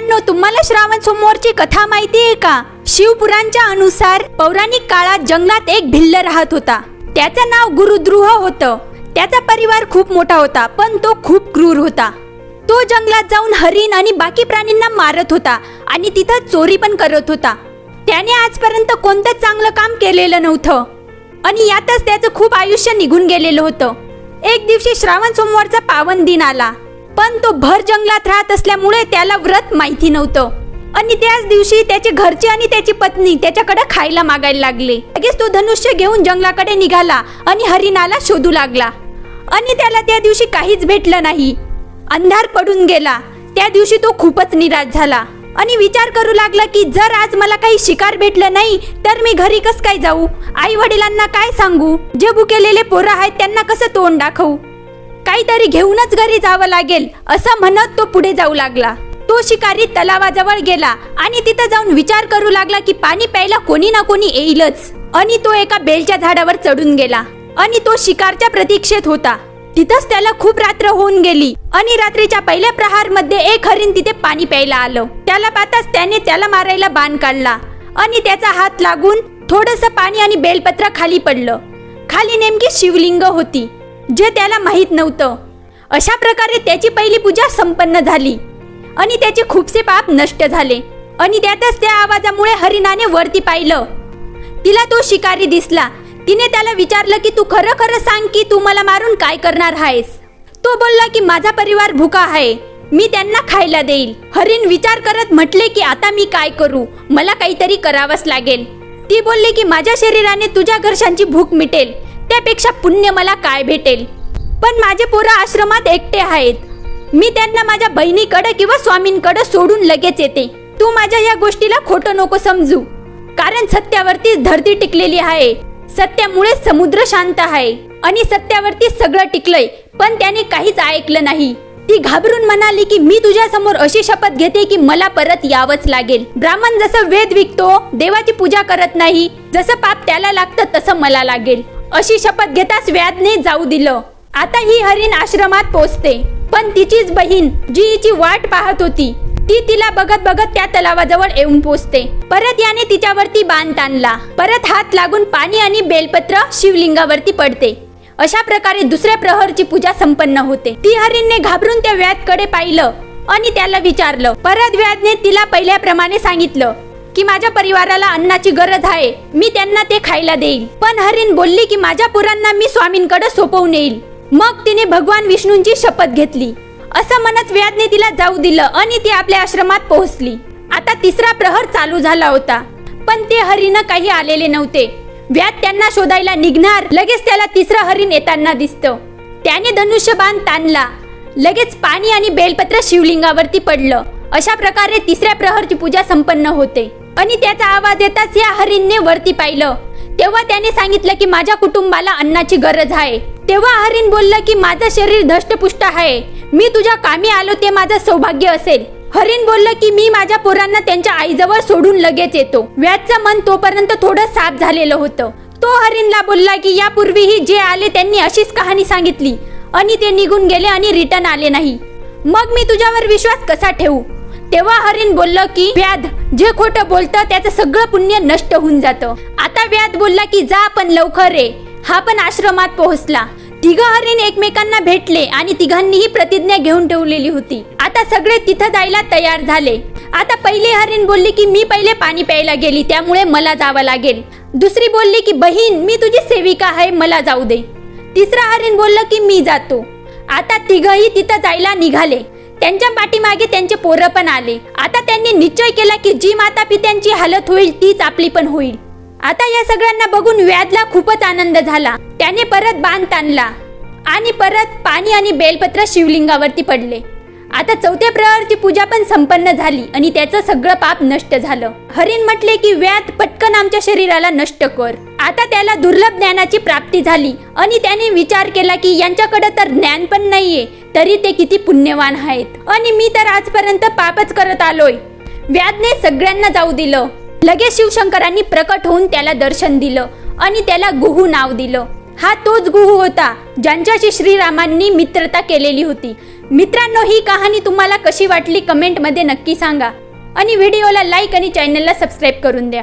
मित्रांनो तुम्हाला श्रावण सोमवारची कथा माहिती आहे का? शिवपुराणच्या अनुसार पौराणिक काळात जंगलात एक भिल्ल राहत होता. त्याचं नाव गुरुद्रुह होतं. त्याचा परिवार खूप मोठा होता पण तो खूप क्रूर होता. तो जंगलात जाऊन हरिण आणि बाकी प्राणींना मारत होता आणि तिथं चोरी पण करत होता. त्याने आजपर्यंत कोणतंच चांगलं काम केलेलं नव्हतं. आणि यातच त्याचं खूप आयुष्य निघून गेलेलं होतं. एक दिवशी श्रावण सोमवारचा पावन दिन आला. पण तो भर जंगलात राहत असल्यामुळे त्याला व्रत माहिती नव्हतं. आणि त्याच दिवशी त्याचे घरचे आणि त्याची पत्नी त्याच्याकडे खायला मागायला लागले. लगेच तो धनुष्य घेऊन जंगलाकडे निघाला आणि हरिणाला शोधू लागला. आणि त्याला त्या दिवशी काहीच भेटलं नाही. अंधार पडून गेला. त्या दिवशी तो खूपच निराश झाला. आणि विचार करू लागला की जर आज मला काही शिकार भेटलं नाही तर मी घरी कस काय जाऊ? आई वडिलांना काय सांगू? जे भुकेलेले पोरं आहेत त्यांना कसं तोंड दाखवू? काहीतरी घेऊनच घरी जावं लागेल असं म्हणत तो पुढे जाऊ लागला. तो शिकारी तलावाजवळ गेला आणि तिथं जाऊन विचार करू लागला की पाणी प्यायला कोणी ना कोणी येईलच. आणि तो एका बेलच्या झाडावर चढून गेला. आणि तो शिकारच्या प्रतीक्षेत होता. तिथंच त्याला खूप रात्र होऊन गेली आणि रात्रीच्या पहिल्या प्रहारमध्ये एक हरिण तिथे पाणी प्यायला आलं. त्याला पाहताच त्याने त्याला मारायला बाण काढला आणि त्याचा हात लागून थोडस पाणी आणि बेलपत्र खाली पडलं. खाली नेमकी शिवलिंग होती. जे त्याला माहीत नव्हतं. अशा प्रकारे त्याची पहिली पूजा संपन्न झाली. आणि त्याचे खूपसे पाप नष्ट झाले. आणि त्यातच त्या आवाजामुळे हरिणाने वरती पाहिलं. तिला तो शिकारी दिसला. तिने त्याला विचारलं की तू खरं खरं सांग की तू मला मारून काय करणार आहेस? तो बोलला की माझा परिवार भुका आहे. मी त्यांना खायला देईल. हरिण विचार करत म्हटले की आता मी काय करू? मला काहीतरी करावंच लागेल. ती बोलली की माझ्या शरीराने तुझ्या घरच्यांची भूक मिटेल. त्यापेक्षा पुण्य मला काय भेटेल? पण माझे पोरं आश्रमात एकटे आहेत. मी त्यांना माझ्या बहिणीकडे किंवा स्वामींकडे सोडून लगेच येते. तू माझ्या या गोष्टीला खोटं नको समजू. कारण सत्यावरती धरती टिकलेली आहे. सत्यामुळे समुद्र शांत आहे. आणि सत्यावरती सगळं टिकलंय पण त्याने काहीच ऐकलं नाही. ती घाबरून म्हणाली की मी तुझ्या समोर अशी शपथ घेते की मला परत यावंच लागेल. ब्राह्मण जसं वेद विकतो देवाची पूजा करत नाही जसं पाप त्याला लागतं तसं मला लागेल. अशी शपथ घेताच व्याधने जाऊ दिलं. आता ही हरिण आश्रमात पोचते. पण तिचीच बहीण जी हिची वाट पाहत होती ती तिला बघत बघत त्या तलावाजवळ येऊन पोचते. परत याने तिच्यावरती बाण ताणला. परत हात लागून पाणी आणि बेलपत्र शिवलिंगावरती पडते. अशा प्रकारे दुसऱ्या प्रहरची पूजा संपन्न होते. ती हरिणने घाबरून त्या व्याधकडे पाहिलं आणि त्याला विचारलं. परत व्याधने तिला पहिल्याप्रमाणे सांगितलं. की माझ्या परिवाराला अन्नाची गरज आहे मी त्यांना ते खायला देईल. पण हरिण बोलली की माझ्या पुरांना मी स्वामींकडे सोपवून येईल. मग तिने भगवान विष्णूंची शपथ घेतली. असं म्हणत व्याधने तिला जाऊ दिलं आणि ती आपल्या आश्रमात पोहोचली. आता तिसरा प्रहर चालू झाला होता. पण ते हरिण काही आलेले नव्हते. व्याध त्यांना शोधायला निघणार लगेच त्याला तिसरं हरिण येताना दिसतं. त्याने धनुष्यबाण ताणला. लगेच पाणी आणि बेलपत्र शिवलिंगावरती पडलं. अशा प्रकारे तिसऱ्या प्रहरची पूजा संपन्न होते. आणि त्याचा आवाज येताच या हरिणने वरती पाहिलं. तेव्हा त्याने सांगितलं की माझ्या कुटुंबाला अन्नाची गरज आहे. तेव्हा हरिण बोललं की माझं शरीर धष्टपुष्ट आहे. मी तुझ्या कामी आलो ते माझं सौभाग्य असेल. हरिण बोललं की मी माझ्या पोरांना त्यांच्या आईजवळ सोडून लगेच येतो. व्याजचं मन तोपर्यंत थोडं साफ झालेलं होतं. तो हरिणला बोलला की यापूर्वीही जे आले त्यांनी अशीच कहाणी सांगितली. आणि ते निघून गेले आणि रिटर्न आले नाही. मग मी तुझ्यावर विश्वास कसा ठेवू? तेव्हा हरिण बोललं की व्याध जे खोटं बोलतं त्याचं सगळं पुण्य नष्ट होऊन जातं. आता व्याध बोलला की जा आपण लवकर रे हा पण आश्रमात पोहोचला. तिघ हरिण एकमेकांना भेटले आणि तिघांनीही प्रतिज्ञा घेऊन ठेवलेली होती. आता सगळे तिथं जायला तयार झाले. आता पहिली हरिण बोलली की मी पहिले पाणी प्यायला गेली त्यामुळे मला जावं लागेल. दुसरी बोलली की बहीण मी तुझी सेविका आहे मला जाऊ दे. तिसरा हरिण बोललं की मी जातो. आता तिघही तिथं जायला निघाले. त्यांच्या पाठीमागे त्यांचे पोरं पण आले. आता त्यांनी निश्चय केला की जी माता पित्यांची हालत होईल तीच आपली पण होईल. आता या सगळ्यांना बघून व्याधला खूपच आनंद झाला. त्याने परत बांध ताणला आणि परत पाणी आणि बेलपत्र शिवलिंगावरती पडले. आता चौथ्या प्रहरची पूजा पण संपन्न झाली आणि त्याचं सगळं पाप नष्ट झालं. हरिण म्हटले की व्याध पटकन आमच्या शरीराला नष्ट कर. आता त्याला दुर्लभ ज्ञानाची प्राप्ती झाली आणि त्याने विचार केला की यांच्याकडे तर ज्ञान पण नाहीये तरी ते किती पुण्यवान आहेत. आणि मी तर आजपर्यंत पापच करत आलोय. व्याधने सगळ्यांना जाऊ दिलं. लगेच शिवशंकरांनी प्रकट होऊन त्याला दर्शन दिलं आणि त्याला गुहू नाव दिलं. हा तोच गुहू होता ज्यांच्याशी श्रीरामांनी मित्रता केलेली होती. मित्रांनो ही कहाणी तुम्हाला कशी वाटली कमेंटमध्ये नक्की सांगा. आणि व्हिडिओला लाईक आणि चॅनलला सबस्क्राईब करून द्या.